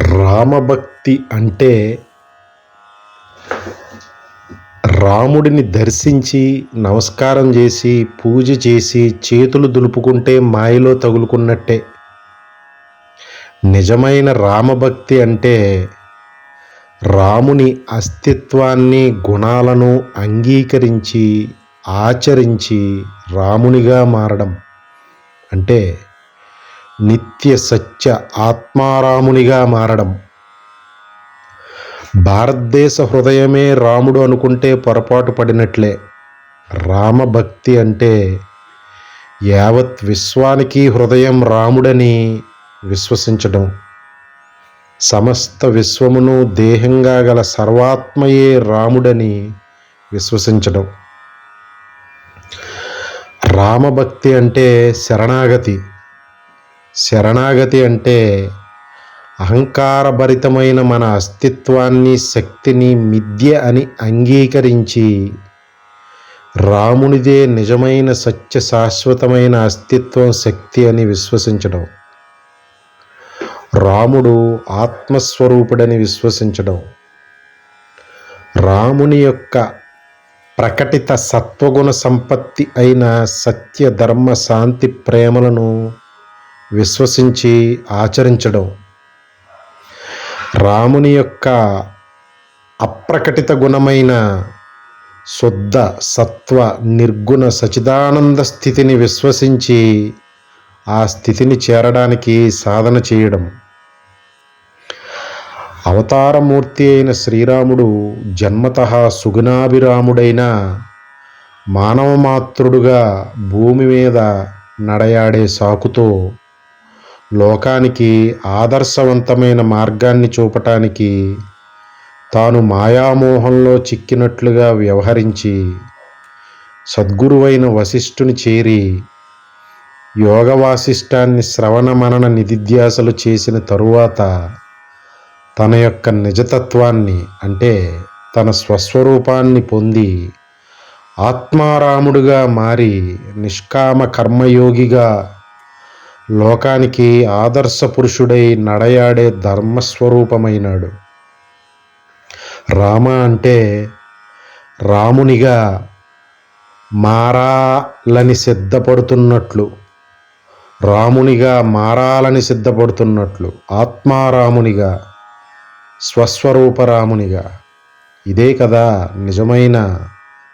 రామభక్తి అంటే రాముడిని దర్శించి నమస్కారం చేసి పూజ చేసి చేతులు దులుపుకుంటే మాయలో తగులుకున్నట్టే. నిజమైన రామభక్తి అంటే రాముని అస్తిత్వాన్ని గుణాలను అంగీకరించి ఆచరించి రామునిగా మారడం. అంటే నిత్య సత్య ఆత్మారామునిగా మారడం. భారతదేశ హృదయమే రాముడు అనుకుంటే పొరపాటు పడినట్లే. రామభక్తి అంటే యావత్ విశ్వానికి హృదయం రాముడని విశ్వసించడం. సమస్త విశ్వమును దేహంగా గల సర్వాత్మయే రాముడని విశ్వసించడం. రామభక్తి అంటే శరణాగతి. శరణాగతి అంటే అహంకారభరితమైన మన అస్తిత్వాన్ని శక్తిని మిథ్య అని అంగీకరించి రామునిదే నిజమైన సత్య శాశ్వతమైన అస్తిత్వం శక్తి అని విశ్వసించడం. రాముడు ఆత్మస్వరూపుడని విశ్వసించడం. రాముని యొక్క ప్రకటిత సత్వగుణ సంపత్తి అయిన సత్య ధర్మ శాంతి ప్రేమలను విశ్వసించి ఆచరించడం. రాముని యొక్క అప్రకటిత గుణమైన శుద్ధ సత్వ నిర్గుణ సచిదానంద స్థితిని విశ్వసించి ఆ స్థితిని చేరడానికి సాధన చేయడం. అవతారమూర్తి అయిన శ్రీరాముడు జన్మత సుగుణాభిరాముడైన మానవమాతృడుగా భూమి మీద నడయాడే సాకుతో లోకానికి ఆదర్శవంతమైన మార్గాన్ని చూపటానికి తాను మాయామోహంలో చిక్కినట్లుగా వ్యవహరించి సద్గురువైన వశిష్ఠుని చేరి యోగ వాసిష్టాన్ని శ్రవణ మనన నిధిధ్యాసలు చేసిన తరువాత తన యొక్క నిజతత్వాన్ని అంటే తన స్వస్వరూపాన్ని పొంది ఆత్మారాముడుగా మారి నిష్కామ కర్మయోగిగా లోకానికి ఆదర్శ పురుషుడై నడయాడే ధర్మస్వరూపమైనాడు. రామ అంటే రామునిగా మారాలని సిద్ధపడుతున్నట్లు రామునిగా మారాలని సిద్ధపడుతున్నట్లు ఆత్మారామునిగా స్వస్వరూపరామునిగా ఇదే కదా నిజమైన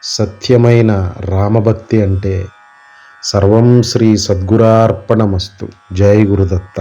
సత్యమైన రామభక్తి అంటే. ಸರ್ವಂ ಶ್ರೀ ಸದ್ಗುರಾರ್ಪಣಮಸ್ತು. ಜೈ ಗುರುದತ್ತ.